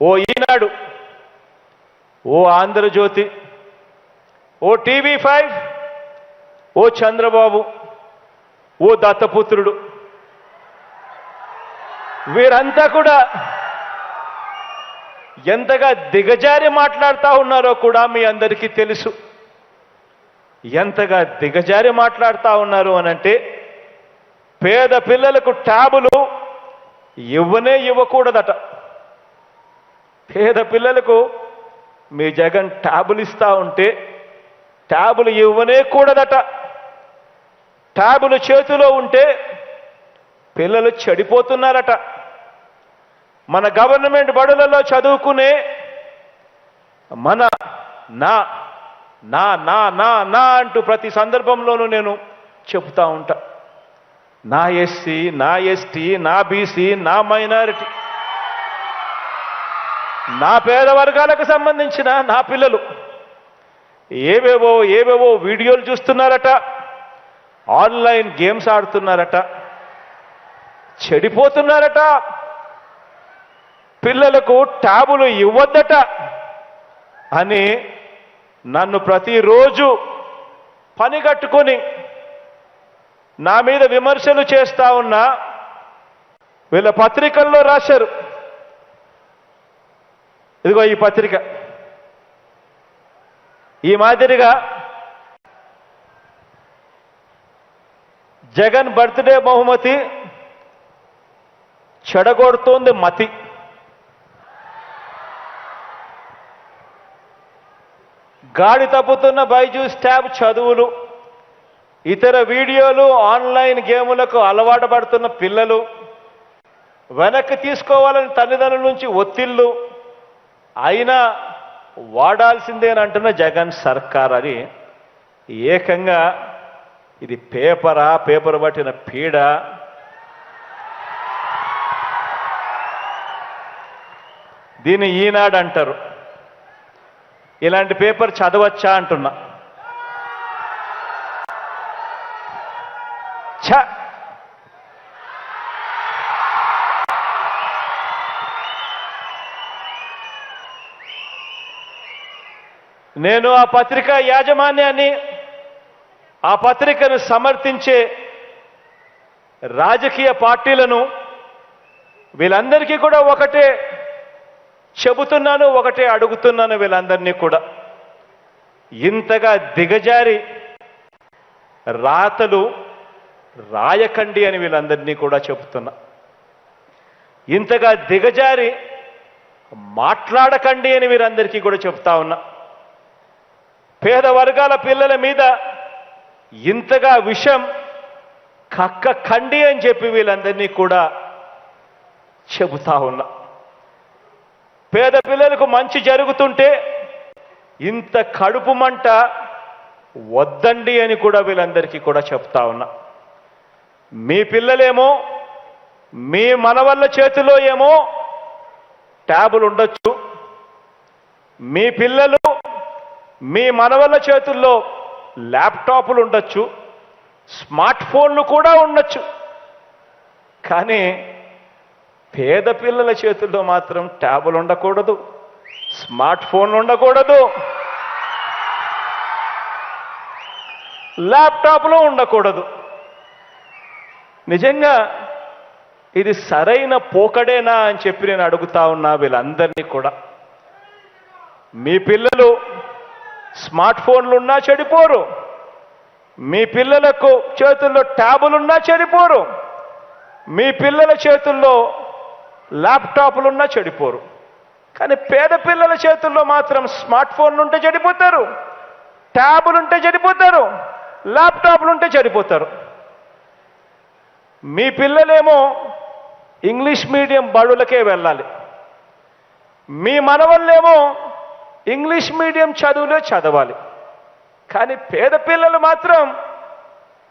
ఓ ఈనాడు ఓ ఆంధ్రజ్యోతి ఓ TV five ఓ చంద్రబాబు ఓ దత్తపుత్రుడు. వీరంతా కూడా ఎంతగా దిగజారి మాట్లాడుతూ ఉన్నారో కూడా మీ అందరికీ తెలుసు. ఎంతగా దిగజారి మాట్లాడుతూ ఉన్నారు అనంటే పేద పిల్లలకు ట్యాబులు ఇవ్వనే ఇవ్వకూడదట. పేద పిల్లలకు మీ జగన్ ట్యాబులు ఇస్తూ ఉంటే ట్యాబులు ఇవ్వనే కూడదట. ట్యాబులు చేతిలో ఉంటే పిల్లలు చెడిపోతున్నారట. మన గవర్నమెంట్ బడులలో చదువుకునే మన నా నా నా నా నా అంటూ ప్రతి సందర్భంలోనూ నేను చెబుతా ఉంటా. నా ఎస్సీ నా ఎస్టీ నా బీసీ నా మైనారిటీ నా పేద వర్గాలకు సంబంధించిన నా పిల్లలు ఏవేవో ఏవేవో వీడియోలు చూస్తున్నారట ఆన్లైన్ గేమ్స్ ఆడుతున్నారట చెడిపోతున్నారట పిల్లలకు ట్యాబులు ఇవ్వద్దట అని నన్ను ప్రతిరోజు పని కట్టుకొని నా మీద విమర్శలు చేస్తా ఉన్నా వీళ్ళ పత్రికల్లో రాశారు. ఇదిగో ఈ పత్రిక. ఈ మాదిరిగా జగన్ బర్త్డే బహుమతి చెడగొడుతోంది మతి. గాడి తప్పుతున్న బైజూస్ ట్యాబ్ చదువులు ఇతర వీడియోలు ఆన్లైన్ గేములకు అలవాటు పడుతున్న పిల్లలు వెనక్కి తీసుకోవాలని తల్లిదండ్రుల నుంచి ఒత్తిళ్ళు అయినా వాడాల్సిందేనంటున్న జగన్ సర్కార్ అని ఏకంగా ఇది పేపరా పేపర్ పట్టిన పీడ. దీన్ని ఈనాడు అంటారు. ఇలాంటి పేపర్ చదవచ్చా అంటున్నా. నేను ఆ పత్రిక యాజమాన్యాన్ని ఆ పత్రికను సమర్థించే రాజకీయ పార్టీలను వీళ్ళందరికీ కూడా ఒకటే చెబుతున్నాను ఒకటే అడుగుతున్నాను వీళ్ళందరినీ కూడా. ఇంతగా దిగజారి రాతలు రాయకండి అని వీళ్ళందరినీ కూడా చెబుతున్నా. ఇంతగా దిగజారి మాట్లాడకండి అని వీరందరికీ కూడా చెప్తా ఉన్నా. పేద వర్గాల పిల్లల మీద ఇంతగా విషం కక్క కండి అని చెప్పి వీళ్ళందరినీ కూడా చెబుతా ఉన్నా. పేద పిల్లలకు మంచి జరుగుతుంటే ఇంత కడుపు మంట వద్దండి అని కూడా వీళ్ళందరికీ కూడా చెప్తా ఉన్నా. మీ పిల్లలేమో మీ మనవల్ల చేతిలో ఏమో ట్యాబులు ఉండొచ్చు. మీ పిల్లలు మీ మనవల చేతుల్లో ల్యాప్టాప్లు ఉండొచ్చు స్మార్ట్ ఫోన్లు కూడా ఉండొచ్చు. కానీ పేద పిల్లల చేతుల్లో మాత్రం ట్యాబులు ఉండకూడదు స్మార్ట్ ఫోన్లు ఉండకూడదు. ల్యాప్టాప్లో ఉండకూడదు. నిజంగా ఇది సరైన పోకడేనా అని చెప్పి నేను అడుగుతా ఉన్నా వీళ్ళందరినీ కూడా. మీ పిల్లలు స్మార్ట్ ఫోన్లున్నా చెడిపోరు. మీ పిల్లలకు చేతుల్లో ట్యాబులున్నా చెడిపోరు. మీ పిల్లల చేతుల్లో ల్యాప్టాప్లున్నా చెడిపోరు. కానీ పేద పిల్లల చేతుల్లో మాత్రం స్మార్ట్ ఫోన్లు ఉంటే చెడిపోతారు. ట్యాబులు ఉంటే చెడిపోతారు. ల్యాప్టాప్లు ఉంటే చెడిపోతారు. మీ పిల్లలేమో ఇంగ్లీష్ మీడియం బడులకే వెళ్ళాలి. మీ మనవళ్ళేమో ఇంగ్లీష్ మీడియం చదువులే చదవాలి. కానీ పేద పిల్లలు మాత్రం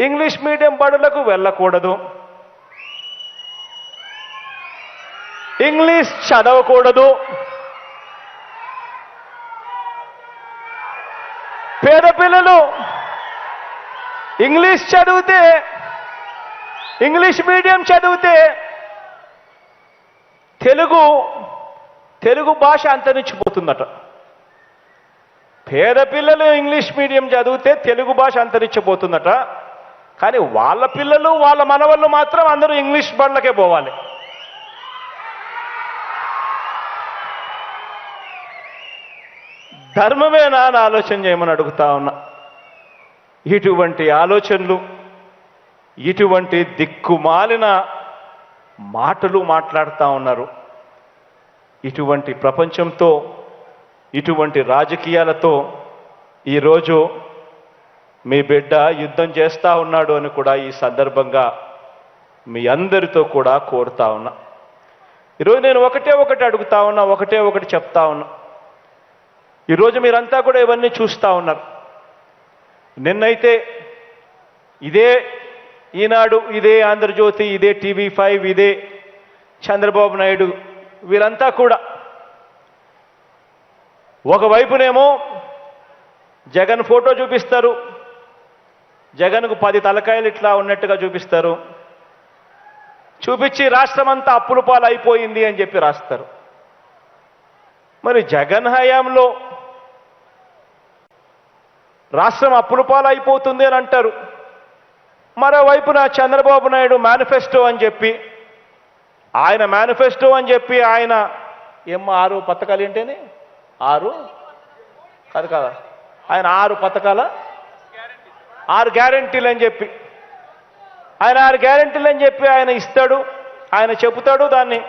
ఇంగ్లీష్ మీడియం బడులకు వెళ్ళకూడదు. ఇంగ్లీష్ చదవకూడదు. పేద పిల్లలు ఇంగ్లీష్ చదివితే ఇంగ్లీష్ మీడియం చదివితే తెలుగు తెలుగు భాష అంతరించిపోతుందట. పేద పిల్లలు ఇంగ్లీష్ మీడియం చదివితే తెలుగు భాష అంతరించిపోతుందట. కానీ వాళ్ళ పిల్లలు వాళ్ళ మనవళ్ళు మాత్రం అందరూ ఇంగ్లీష్ బండ్లకే పోవాలి. ధర్మమేనా అని ఆలోచన చేయమని అడుగుతా ఉన్నా. ఇటువంటి ఆలోచనలు ఇటువంటి దిక్కుమాలిన మాటలు మాట్లాడుతూ ఉన్నారు. ఇటువంటి ప్రపంచంతో ఇటువంటి రాజకీయాలతో ఈరోజు మీ బిడ్డ యుద్ధం చేస్తూ ఉన్నాడు అని కూడా ఈ సందర్భంగా మీ అందరితో కూడా కోరుతా ఉన్నా. ఈరోజు నేను ఒకటే ఒకటి అడుగుతా ఉన్నా ఒకటే ఒకటి చెప్తా ఉన్నా. ఈరోజు మీరంతా కూడా ఇవన్నీ చూస్తూ ఉన్నారు. నిన్నైతే ఇదే ఈనాడు ఇదే ఆంధ్రజ్యోతి ఇదే టీవీ ఫైవ్ ఇదే చంద్రబాబు నాయుడు వీరంతా కూడా ఒకవైపునేమో జగన్ ఫోటో చూపిస్తారు. జగన్కు పది తలకాయలు ఇట్లా ఉన్నట్టుగా చూపిస్తారు. చూపించి రాష్ట్రం అంతా అప్పుల పాలు అయిపోయింది అని చెప్పి రాస్తారు. మరి జగన్ హయాంలో రాష్ట్రం అప్పుల పాలు అయిపోతుంది అని అంటారు. మరోవైపున చంద్రబాబు నాయుడు మేనిఫెస్టో అని చెప్పి ఆయన మేనిఫెస్టో అని చెప్పి ఆయన ఏం ఆరు పథకాలు ఏంటని? ఆరు? కాదు కదా? ఆయన ఆరు పథకాల? ఆరు గ్యారంటీలు అని చెప్పి. ఆయన ఆరు గ్యారంటీలు అని చెప్పి ఆయన ఇస్తాడు ఆయన చెబుతాడు దాన్ని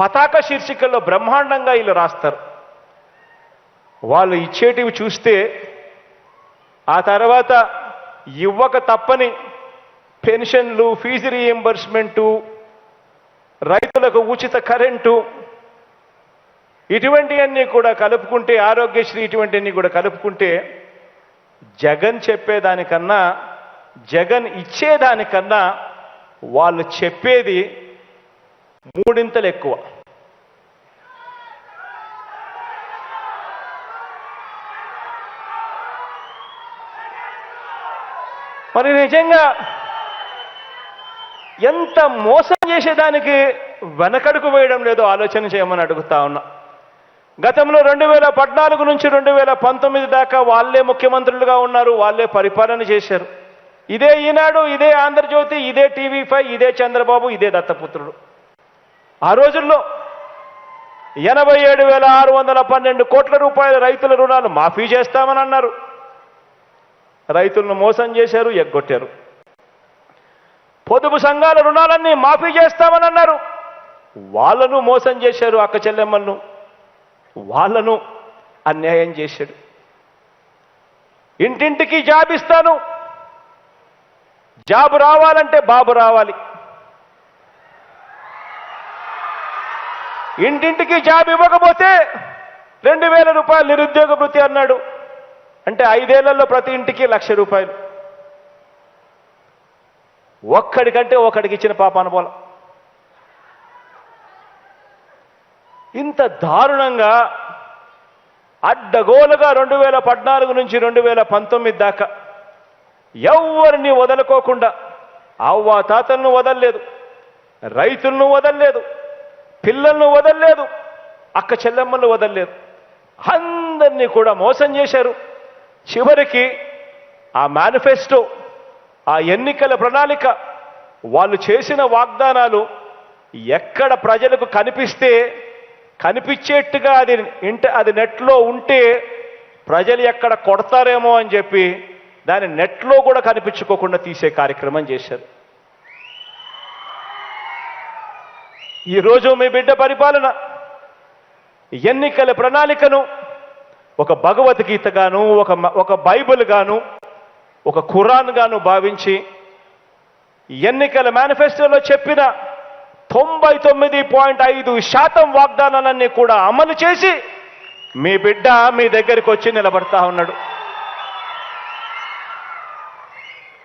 పతాక శీర్షికల్లో బ్రహ్మాండంగా వీళ్ళు రాస్తారు. వాళ్ళు ఇచ్చేటివి చూస్తే ఆ తర్వాత ఇవ్వక తప్పని పెన్షన్లు ఫీజు రీఎంబర్స్మెంటు రైతులకు ఉచిత కరెంటు ఇటువంటివన్నీ కూడా కలుపుకుంటే ఆరోగ్యశ్రీ ఇటువంటివన్నీ కూడా కలుపుకుంటే జగన్ చెప్పేదానికన్నా జగన్ ఇచ్చేదానికన్నా వాళ్ళు చెప్పేది మూడింతలు ఎక్కువ. మరి నిజంగా ఎంత మోసం చేసేదానికి వెనకడుకు వేయడం లేదో ఆలోచన చేయమని అడుగుతా ఉన్నా. గతంలో రెండు వేల పద్నాలుగు నుంచి రెండు వేల పంతొమ్మిది దాకా వాళ్ళే ముఖ్యమంత్రులుగా ఉన్నారు వాళ్ళే పరిపాలన చేశారు. ఇదే ఈనాడు ఇదే ఆంధ్రజ్యోతి ఇదే టీవీ ఫైవ్ ఇదే చంద్రబాబు ఇదే దత్తపుత్రుడు. ఆ రోజుల్లో ఎనభై ఏడు వేల ఆరు వందల పన్నెండు కోట్ల రూపాయల రైతుల రుణాలు మాఫీ చేస్తామని అన్నారు. రైతులను మోసం చేశారు ఎగ్గొట్టారు. పొదుపు సంఘాల రుణాలన్నీ మాఫీ చేస్తామని అన్నారు. వాళ్ళను మోసం చేశారు అక్క చెల్లెమ్మలను. వాళ్ళను అన్యాయం చేశాడు. ఇంటింటికి జాబ్ ఇస్తాను జాబ్ రావాలంటే బాబు రావాలి. ఇంటింటికి జాబ్ ఇవ్వకపోతే రెండు వేల రూపాయలు నిరుద్యోగ వృత్తి అన్నాడు. అంటే ఐదేళ్ళలో ప్రతి ఇంటికి లక్ష రూపాయలు. ఒక్కడికంటే ఒకడికి ఇచ్చిన పాప ఇంత దారుణంగా అడ్డగోలుగా రెండు వేల పద్నాలుగు నుంచి రెండు వేల పంతొమ్మిది దాకా ఎవరిని వదలుకోకుండా అవ్వ తాతలను వదలలేదు రైతులను వదలలేదు పిల్లలను వదలలేదు అక్క చెల్లెమ్మలను వదలలేదు. అందరినీ కూడా మోసం చేశారు. చివరికి ఆ మేనిఫెస్టో ఆ ఎన్నికల ప్రణాళిక వాళ్ళు చేసిన వాగ్దానాలు ఎక్కడ ప్రజలకు కనిపిస్తే కనిపించేట్టుగా అది ఇంట అది నెట్లో ఉంటే ప్రజలు ఎక్కడ కొడతారేమో అని చెప్పి దాన్ని నెట్లో కూడా కనిపించుకోకుండా తీసే కార్యక్రమం చేశారు. ఈరోజు మీ బిడ్డ పరిపాలన ఎన్నికల ప్రణాళికను ఒక భగవద్గీతగాను ఒక ఒక బైబిల్ గాను ఒక ఖురాన్ గాను భావించి ఎన్నికల మేనిఫెస్టోలో చెప్పిన తొంభై తొమ్మిది పాయింట్ ఐదు శాతం వాగ్దానాలన్నీ కూడా అమలు చేసి మీ బిడ్డ మీ దగ్గరికి వచ్చి నిలబడతా ఉన్నాడు.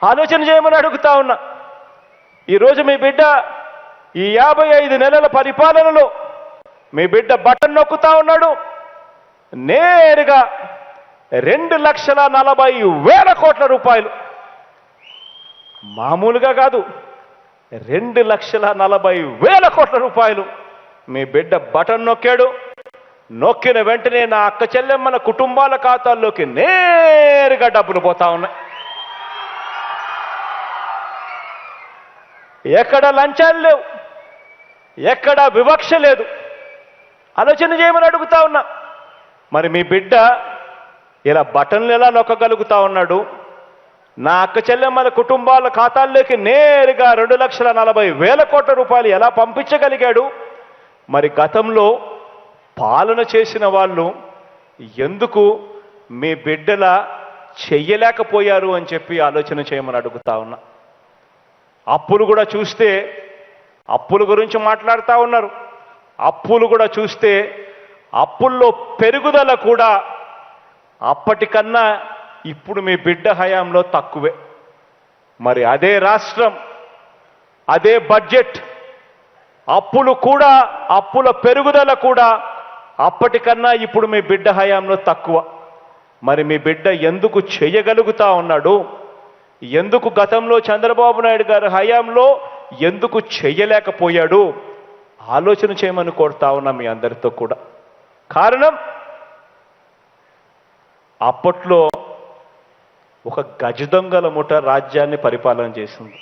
ఆలోచన చేయమని అడుగుతా ఉన్నా. ఈరోజు మీ బిడ్డ ఈ యాభై ఐదు నెలల పరిపాలనలో మీ బిడ్డ బటన్ నొక్కుతా ఉన్నాడు. నేరుగా రెండు లక్షల నలభై వేల కోట్ల రూపాయలు. మామూలుగా కాదు. రెండు లక్షల నలభై వేల కోట్ల రూపాయలు. మీ బిడ్డ బటన్ నొక్కాడు. నొక్కిన వెంటనే నా అక్క చెల్లెమ్మల కుటుంబాల ఖాతాల్లోకి నేరుగా డబ్బులు పోతా ఉన్నాయి. ఎక్కడ లంచాలు లేవు. ఎక్కడ వివక్ష లేదు. ఆలోచన చేయమని అడుగుతా ఉన్నా. మరి మీ బిడ్డ ఇలా బటన్లు ఎలా నొక్కగలుగుతా ఉన్నాడు? నా అక్క చెల్లెమ్మల కుటుంబాల ఖాతాల్లోకి నేరుగా రెండు లక్షల నలభై వేల కోట్ల రూపాయలు ఎలా పంపించగలిగాడు? మరి గతంలో పాలన చేసిన వాళ్ళు ఎందుకు మీ బిడ్డల చెయ్యలేకపోయారు అని చెప్పి ఆలోచన చేయమని అడుగుతా ఉన్నా. అప్పులు కూడా చూస్తే అప్పుల గురించి మాట్లాడుతూ ఉన్నారు. అప్పులు కూడా చూస్తే అప్పుల్లో పెరుగుదల కూడా అప్పటికన్నా ఇప్పుడు మీ బిడ్డ హయాంలో తక్కువే. మరి అదే రాష్ట్రం అదే బడ్జెట్ అప్పులు కూడా అప్పుల పెరుగుదల కూడా అప్పటికన్నా ఇప్పుడు మీ బిడ్డ హయాంలో తక్కువ. మరి మీ బిడ్డ ఎందుకు చేయగలుగుతా ఉన్నాడు? ఎందుకు గతంలో చంద్రబాబు నాయుడు గారి హయాంలో ఎందుకు చేయలేకపోయాడు? ఆలోచన చేయమని కోరుతా ఉన్నా మీ అందరితో కూడా. కారణం అప్పట్లో ఒక గజ దొంగల ముఠ రాజ్యాన్ని పరిపాలన చేసింది.